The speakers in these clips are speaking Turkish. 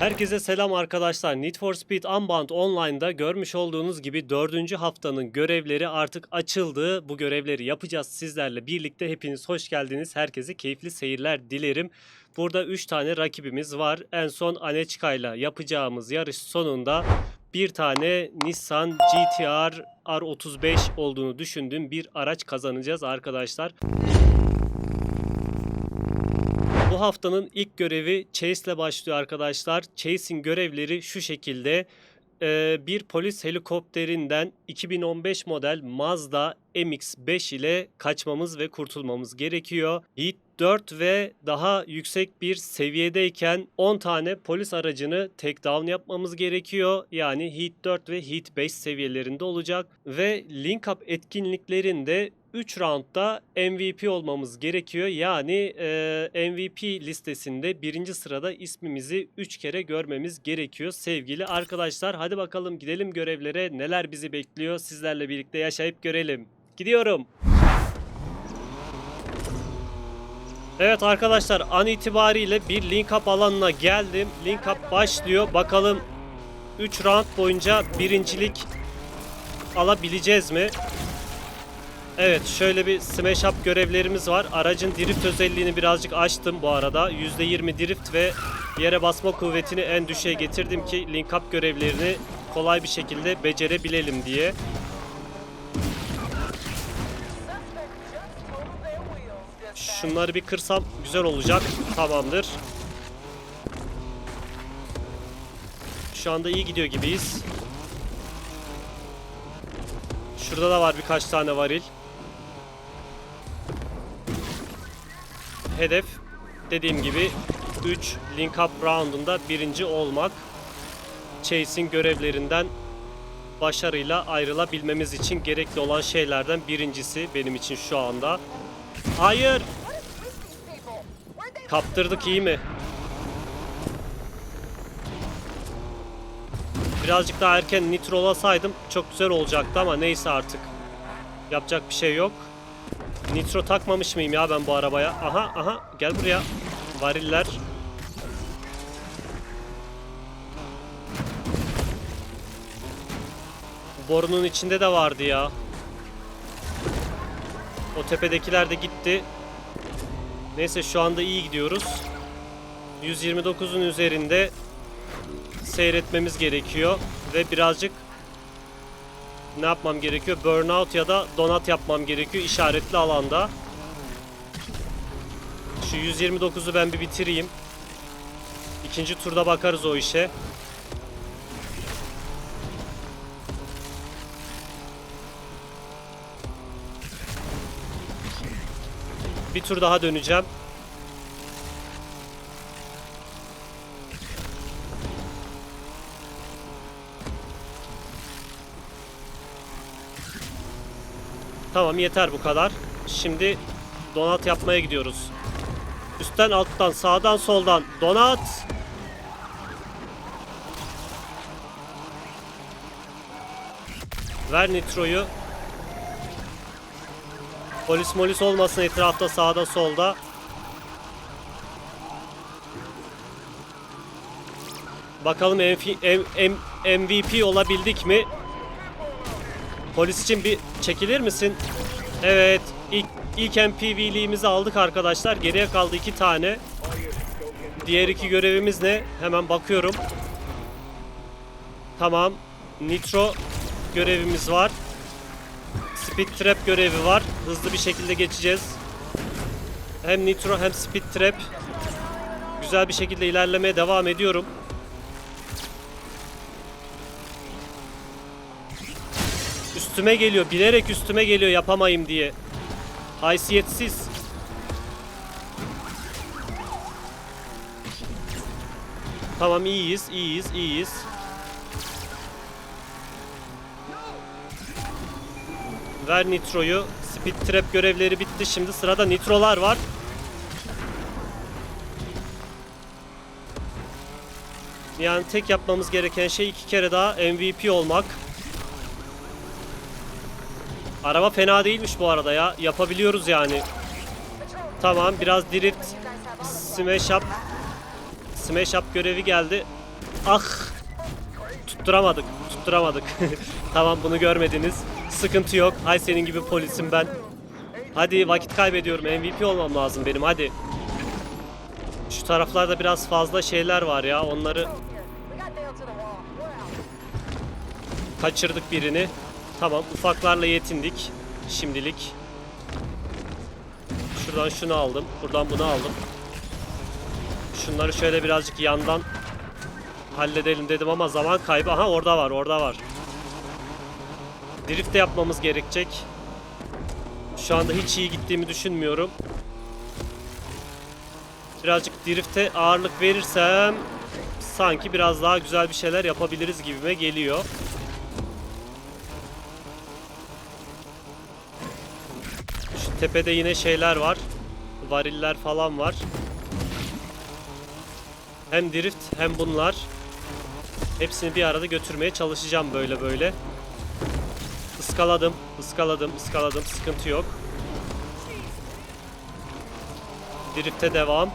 Herkese selam arkadaşlar. Need for Speed Unbound Online'da görmüş olduğunuz gibi dördüncü haftanın görevleri artık açıldı. Bu görevleri yapacağız sizlerle birlikte. Hepiniz hoş geldiniz. Herkese keyifli seyirler dilerim. Burada 3 tane rakibimiz var. En son Aneçka ile yapacağımız yarış sonunda bir tane Nissan GTR R35 olduğunu düşündüğüm bir araç kazanacağız arkadaşlar. Bu haftanın ilk görevi Chase ile başlıyor arkadaşlar. Chase'in görevleri şu şekilde. Ee, bir polis helikopterinden 2015 model Mazda MX-5 ile kaçmamız ve kurtulmamız gerekiyor. Heat 4 ve daha yüksek bir seviyedeyken 10 tane polis aracını take down yapmamız gerekiyor. Yani Heat 4 ve Heat 5 seviyelerinde olacak. Ve Link Up etkinliklerinde 3 roundda MVP olmamız gerekiyor. Yani e, MVP listesinde birinci sırada ismimizi 3 kere görmemiz gerekiyor sevgili arkadaşlar. Hadi bakalım gidelim görevlere neler bizi bekliyor sizlerle birlikte yaşayıp görelim. Gidiyorum. Evet arkadaşlar an itibariyle bir link up alanına geldim. Link up başlıyor. Bakalım 3 round boyunca birincilik alabileceğiz mi? Evet şöyle bir smash up görevlerimiz var. Aracın drift özelliğini birazcık açtım bu arada. %20 drift ve yere basma kuvvetini en düşüğe getirdim ki link up görevlerini kolay bir şekilde becerebilelim diye. Şunları bir kırsam güzel olacak. Tamamdır. Şu anda iyi gidiyor gibiyiz. Şurada da var birkaç tane varil. Hedef dediğim gibi 3 link up roundunda birinci olmak. Chase'in görevlerinden başarıyla ayrılabilmemiz için gerekli olan şeylerden birincisi benim için şu anda. Hayır! Kaptırdık iyi mi? Birazcık daha erken nitrolasaydım çok güzel olacaktı ama neyse artık. Yapacak bir şey yok. Nitro takmamış mıyım ya ben bu arabaya? Aha aha gel buraya. Variller. Borunun içinde de vardı ya. O tepedekiler de gitti. Neyse şu anda iyi gidiyoruz. 129'un üzerinde seyretmemiz gerekiyor ve birazcık ne yapmam gerekiyor? Burnout ya da donat yapmam gerekiyor işaretli alanda. Şu 129'u ben bir bitireyim. İkinci turda bakarız o işe. Bir tur daha döneceğim. Tamam yeter bu kadar. Şimdi donat yapmaya gidiyoruz. Üstten alttan sağdan soldan donat. Ver nitroyu. Polis molis olmasın etrafta sağda solda. Bakalım MVP olabildik mi? Polis için bir çekilir misin? Evet. ilk ilk MPV'liğimizi aldık arkadaşlar. Geriye kaldı iki tane. Diğer iki görevimiz ne? Hemen bakıyorum. Tamam. Nitro görevimiz var. Speed Trap görevi var. Hızlı bir şekilde geçeceğiz. Hem Nitro hem Speed Trap. Güzel bir şekilde ilerlemeye devam ediyorum. Üstüme geliyor. Bilerek üstüme geliyor yapamayayım diye. Haysiyetsiz. Tamam iyiyiz, iyiyiz, iyiyiz. Ver nitroyu. Speed trap görevleri bitti. Şimdi sırada nitrolar var. Yani tek yapmamız gereken şey iki kere daha MVP olmak. Araba fena değilmiş bu arada ya. Yapabiliyoruz yani. Tamam biraz drift smash up smash up görevi geldi. Ah! Tutturamadık. Tutturamadık. tamam bunu görmediniz. Sıkıntı yok. Hay senin gibi polisim ben. Hadi vakit kaybediyorum. MVP olmam lazım benim. Hadi. Şu taraflarda biraz fazla şeyler var ya. Onları kaçırdık birini. Tamam ufaklarla yetindik. Şimdilik. Şuradan şunu aldım. Buradan bunu aldım. Şunları şöyle birazcık yandan halledelim dedim ama zaman kaybı. Aha orada var orada var. Drift de yapmamız gerekecek. Şu anda hiç iyi gittiğimi düşünmüyorum. Birazcık drifte ağırlık verirsem sanki biraz daha güzel bir şeyler yapabiliriz gibime geliyor. Tepede yine şeyler var. Variller falan var. Hem drift hem bunlar. Hepsini bir arada götürmeye çalışacağım böyle böyle. Iskaladım, ıskaladım, ıskaladım. Sıkıntı yok. Drift'e devam.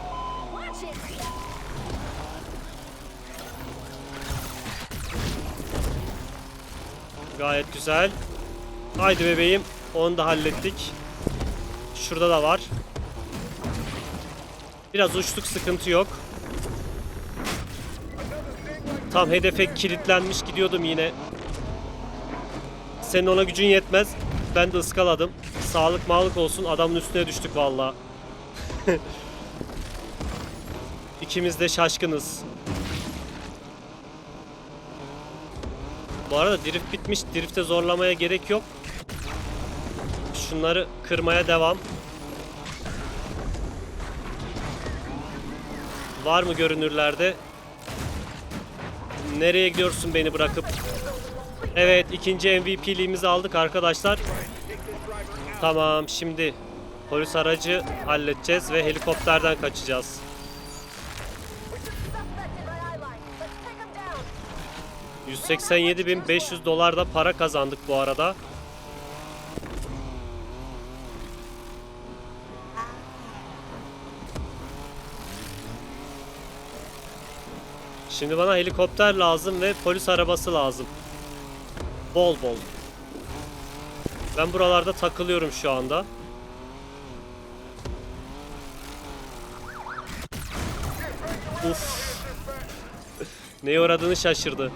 Gayet güzel. Haydi bebeğim. Onu da hallettik. Şurada da var. Biraz uçtuk sıkıntı yok. Tam hedefe kilitlenmiş gidiyordum yine. Senin ona gücün yetmez. Ben de ıskaladım. Sağlık mağlık olsun adamın üstüne düştük vallahi. İkimiz de şaşkınız. Bu arada drift bitmiş. Drift'e zorlamaya gerek yok. Şunları kırmaya devam. Var mı görünürlerde? Nereye gidiyorsun beni bırakıp? Evet ikinci MVP'liğimizi aldık arkadaşlar. Tamam şimdi polis aracı halledeceğiz ve helikopterden kaçacağız. 187.500 dolar da para kazandık bu arada. Şimdi bana helikopter lazım ve polis arabası lazım. Bol bol. Ben buralarda takılıyorum şu anda. Uf. Neye uğradığını şaşırdı.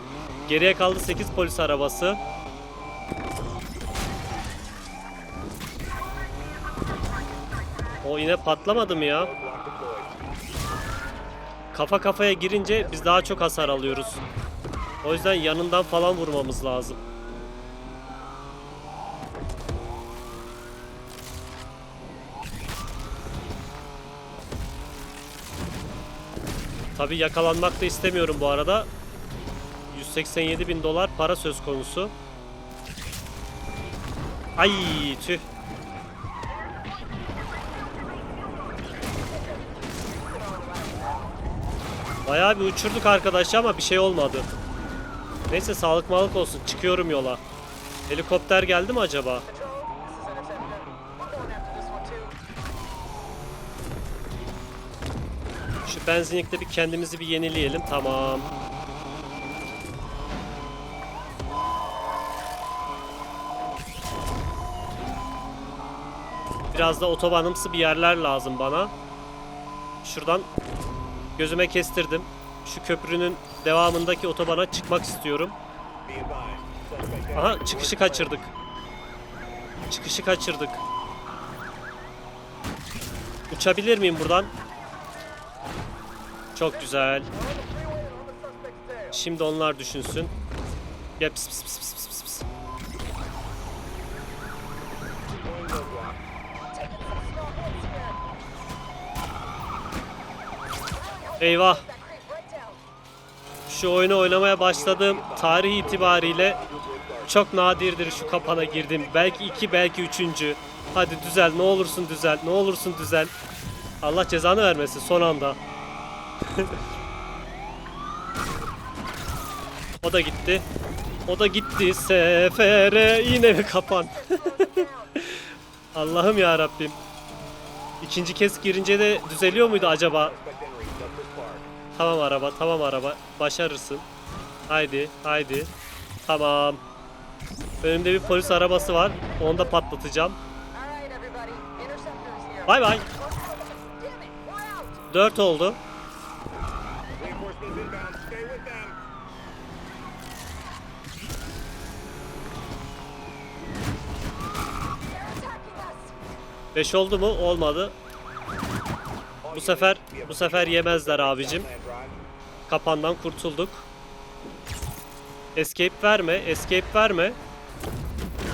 Geriye kaldı 8 polis arabası. O yine patlamadı mı ya? Kafa kafaya girince biz daha çok hasar alıyoruz. O yüzden yanından falan vurmamız lazım. Tabi yakalanmak da istemiyorum bu arada. 187 bin dolar para söz konusu. Ay tüh. Bayağı bir uçurduk arkadaş ama bir şey olmadı. Neyse sağlık malık olsun. Çıkıyorum yola. Helikopter geldi mi acaba? Şu benzinlikte bir kendimizi bir yenileyelim. Tamam. Biraz da otobanımsı bir yerler lazım bana. Şuradan gözüme kestirdim. Şu köprünün devamındaki otobana çıkmak istiyorum. Aha çıkışı kaçırdık. Çıkışı kaçırdık. Uçabilir miyim buradan? Çok güzel. Şimdi onlar düşünsün. Ya pis pis pis pis. Eyvah. Şu oyunu oynamaya başladığım tarih itibariyle çok nadirdir şu kapana girdim. Belki iki, belki üçüncü. Hadi düzel, ne olursun düzel, ne olursun düzel. Allah cezanı vermesin son anda. o da gitti. O da gitti sefere yine mi kapan? Allah'ım ya Rabbim. İkinci kez girince de düzeliyor muydu acaba? Tamam araba, tamam araba. Başarırsın. Haydi, haydi. Tamam. Önümde bir polis arabası var. Onu da patlatacağım. Bay bay. 4 oldu. 5 oldu mu? Olmadı. Bu sefer bu sefer yemezler abicim. Kapandan kurtulduk. Escape verme, escape verme.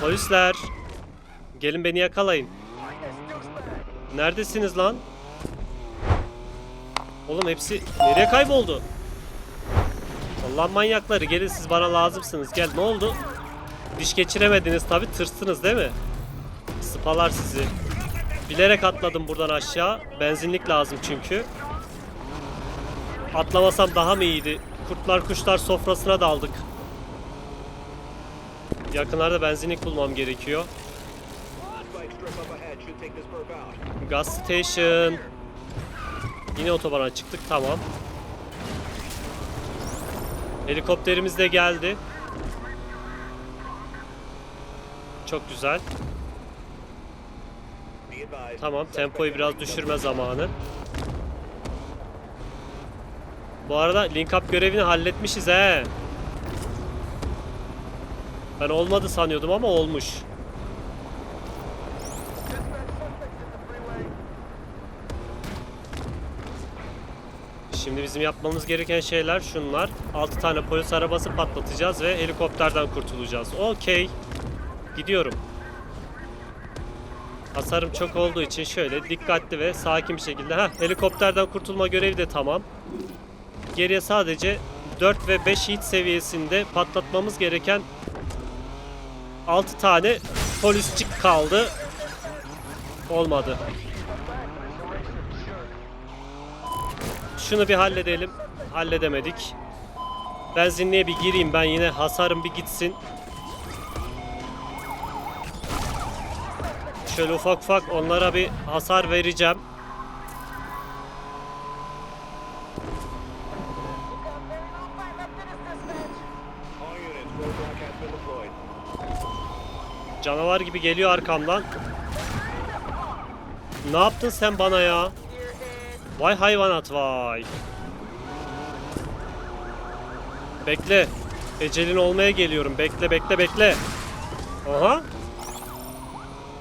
Polisler. Gelin beni yakalayın. Neredesiniz lan? Oğlum hepsi nereye kayboldu? Allah manyakları gelin siz bana lazımsınız. Gel ne oldu? Diş geçiremediniz tabi tırstınız değil mi? Sıpalar sizi. Bilerek atladım buradan aşağı. Benzinlik lazım çünkü. Atlamasam daha mı iyiydi? Kurtlar kuşlar sofrasına daldık. Yakınlarda benzinlik bulmam gerekiyor. Gas station. Yine otobana çıktık tamam. Helikopterimiz de geldi. Çok güzel. Tamam tempoyu biraz düşürme zamanı. Bu arada link up görevini halletmişiz he. Ben olmadı sanıyordum ama olmuş. Şimdi bizim yapmamız gereken şeyler şunlar. 6 tane polis arabası patlatacağız ve helikopterden kurtulacağız. Okey. Gidiyorum. Hasarım çok olduğu için şöyle dikkatli ve sakin bir şekilde. Heh, helikopterden kurtulma görevi de tamam. Geriye sadece 4 ve 5 hit seviyesinde patlatmamız gereken 6 tane polisçik kaldı. Olmadı. Şunu bir halledelim. Halledemedik. Benzinliğe bir gireyim ben yine hasarım bir gitsin. Şöyle ufak ufak onlara bir hasar vereceğim. Canavar gibi geliyor arkamdan. Ne yaptın sen bana ya? Vay hayvanat vay. Bekle. Ecelin olmaya geliyorum. Bekle bekle bekle. Aha.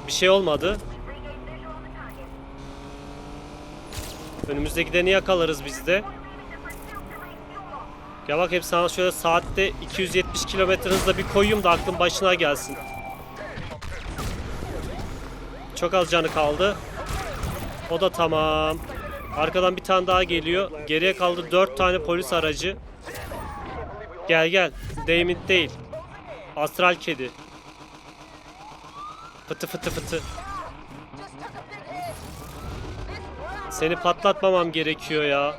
Bir şey olmadı. Önümüzde gideni yakalarız biz de. Gel bak hep sana şöyle saatte 270 kilometre hızla bir koyayım da aklın başına gelsin. Çok az canı kaldı. O da tamam. Arkadan bir tane daha geliyor. Geriye kaldı 4 tane polis aracı. Gel gel. Damon değil. Astral kedi. Fıtı fıtı fıtı. Seni patlatmamam gerekiyor ya.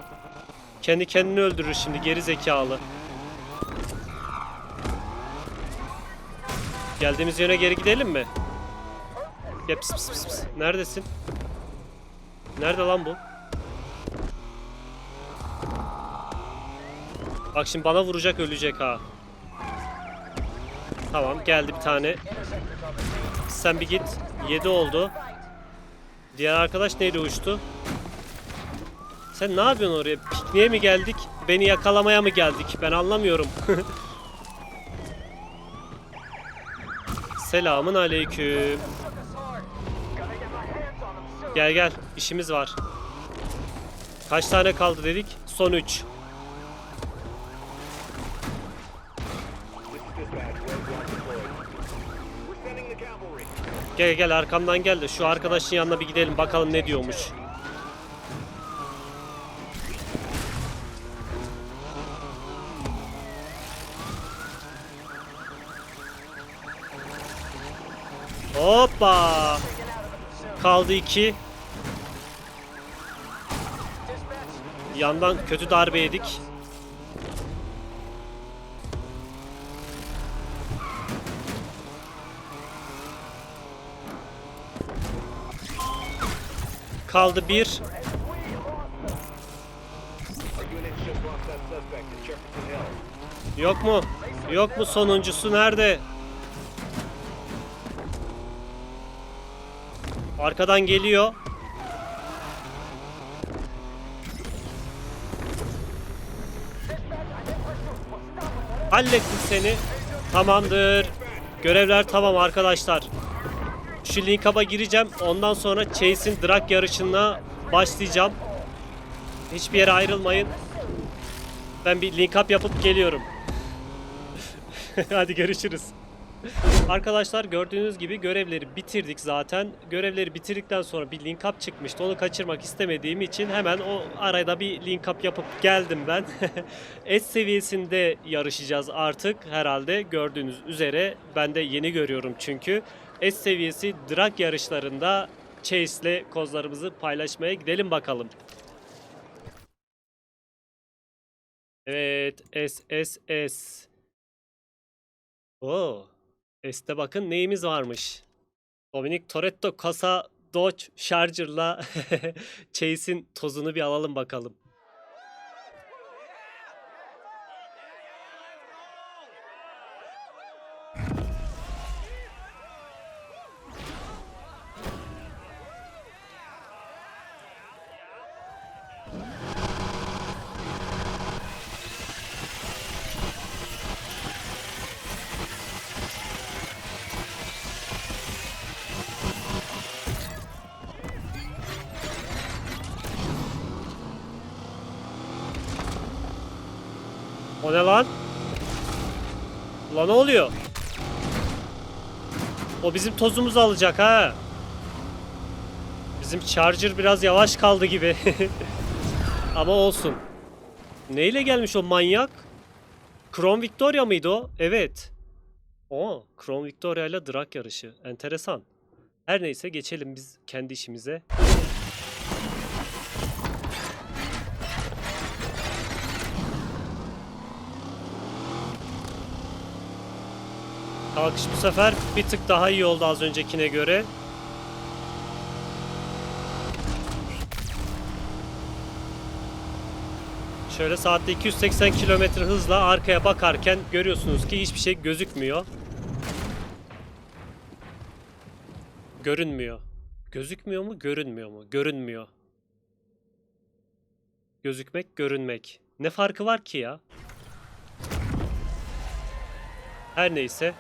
Kendi kendini öldürür şimdi geri zekalı. Geldiğimiz yöne geri gidelim mi? Ya pis pis pis pis. Neredesin? Nerede lan bu? Bak şimdi bana vuracak ölecek ha. Tamam geldi bir tane. Sen bir git. 7 oldu. Diğer arkadaş neyle uçtu? Sen ne yapıyorsun oraya? Pikniğe mi geldik? Beni yakalamaya mı geldik? Ben anlamıyorum. Selamun aleyküm. Gel gel. işimiz var. Kaç tane kaldı dedik? Son 3. This is dispatch. Roadblock deployed. We're sending the cavalry. Gel gel arkamdan gel de şu arkadaşın yanına bir gidelim bakalım ne diyormuş. Hoppa! Kaldı iki. Yandan kötü darbe yedik. Kaldı bir. Yok mu? Yok mu sonuncusu nerede? Arkadan geliyor. Hallettim seni. Tamamdır. Görevler tamam arkadaşlar. Şu link up'a gireceğim. Ondan sonra Chase'in drag yarışına başlayacağım. Hiçbir yere ayrılmayın. Ben bir link up yapıp geliyorum. Hadi görüşürüz. Arkadaşlar gördüğünüz gibi görevleri bitirdik zaten. Görevleri bitirdikten sonra bir link up çıkmıştı. Onu kaçırmak istemediğim için hemen o arada bir link up yapıp geldim ben. S seviyesinde yarışacağız artık herhalde gördüğünüz üzere. Ben de yeni görüyorum çünkü. S seviyesi drag yarışlarında Chase'le kozlarımızı paylaşmaya gidelim bakalım. Evet, S, S, S. Oo, S'te bakın neyimiz varmış. Dominic Toretto kasa Dodge Charger'la Chase'in tozunu bir alalım bakalım. O ne lan? Lan ne oluyor? O bizim tozumuzu alacak ha. Bizim Charger biraz yavaş kaldı gibi. Ama olsun. Neyle gelmiş o manyak? Chrome Victoria mıydı o? Evet. O, Chrome Victoria ile drag yarışı. Enteresan. Her neyse geçelim biz kendi işimize. Kalkış bu sefer bir tık daha iyi oldu az öncekine göre. Şöyle saatte 280 km hızla arkaya bakarken görüyorsunuz ki hiçbir şey gözükmüyor. Görünmüyor. Gözükmüyor mu? Görünmüyor mu? Görünmüyor. Gözükmek, görünmek. Ne farkı var ki ya? Her neyse.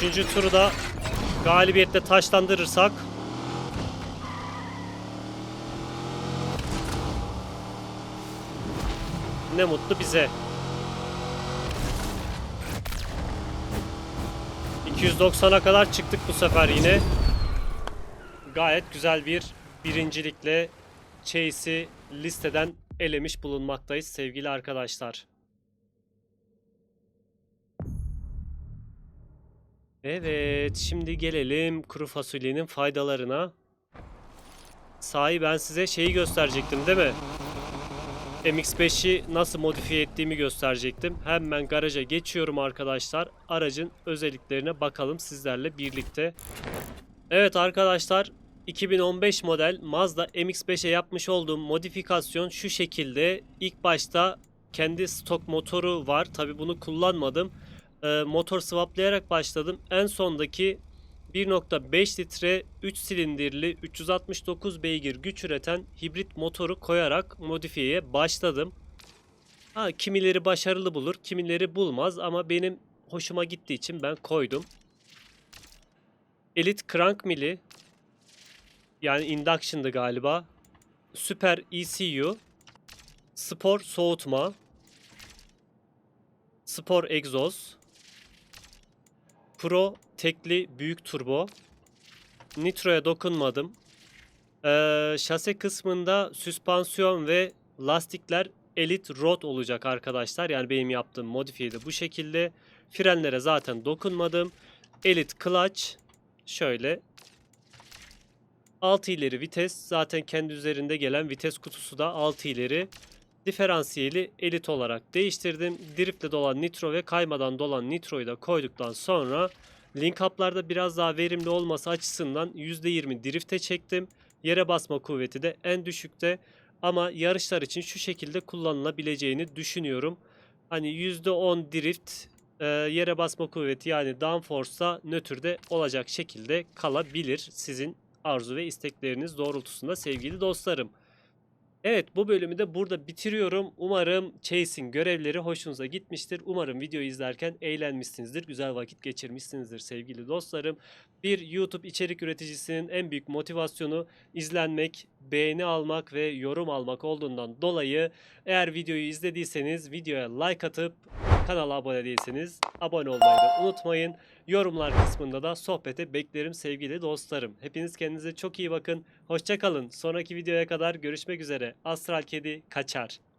Üçüncü turu da galibiyetle taşlandırırsak ne mutlu bize. 290'a kadar çıktık bu sefer yine. Gayet güzel bir birincilikle Chase'i listeden elemiş bulunmaktayız sevgili arkadaşlar. Evet, şimdi gelelim kuru fasulyenin faydalarına. Sahi ben size şeyi gösterecektim değil mi? MX-5'i nasıl modifiye ettiğimi gösterecektim. Hemen garaja geçiyorum arkadaşlar. Aracın özelliklerine bakalım sizlerle birlikte. Evet arkadaşlar 2015 model Mazda MX-5'e yapmış olduğum modifikasyon şu şekilde. İlk başta kendi stok motoru var. Tabi bunu kullanmadım. Ee, motor swaplayarak başladım. En sondaki 1.5 litre 3 silindirli 369 beygir güç üreten hibrit motoru koyarak modifiyeye başladım. Ha, kimileri başarılı bulur, kimileri bulmaz ama benim hoşuma gittiği için ben koydum. Elite Crank Milli yani Induction'dı galiba. Süper ECU Spor soğutma Spor egzoz Pro tekli büyük turbo. Nitro'ya dokunmadım. Ee, şase kısmında süspansiyon ve lastikler Elite Rod olacak arkadaşlar. Yani benim yaptığım modifiye de bu şekilde. Frenlere zaten dokunmadım. Elite Clutch şöyle. 6 ileri vites. Zaten kendi üzerinde gelen vites kutusu da 6 ileri. Diferansiyeli elit olarak değiştirdim. Driftle dolan nitro ve kaymadan dolan nitroyu da koyduktan sonra link up'larda biraz daha verimli olması açısından %20 drifte çektim. Yere basma kuvveti de en düşükte ama yarışlar için şu şekilde kullanılabileceğini düşünüyorum. Hani %10 drift e, yere basma kuvveti yani downforce'da nötrde olacak şekilde kalabilir sizin arzu ve istekleriniz doğrultusunda sevgili dostlarım. Evet bu bölümü de burada bitiriyorum. Umarım Chase'in görevleri hoşunuza gitmiştir. Umarım videoyu izlerken eğlenmişsinizdir. Güzel vakit geçirmişsinizdir sevgili dostlarım. Bir YouTube içerik üreticisinin en büyük motivasyonu izlenmek, beğeni almak ve yorum almak olduğundan dolayı eğer videoyu izlediyseniz videoya like atıp kanala abone değilseniz abone olmayı da unutmayın. Yorumlar kısmında da sohbete beklerim sevgili dostlarım. Hepiniz kendinize çok iyi bakın. Hoşçakalın. Sonraki videoya kadar görüşmek üzere. Astral Kedi kaçar.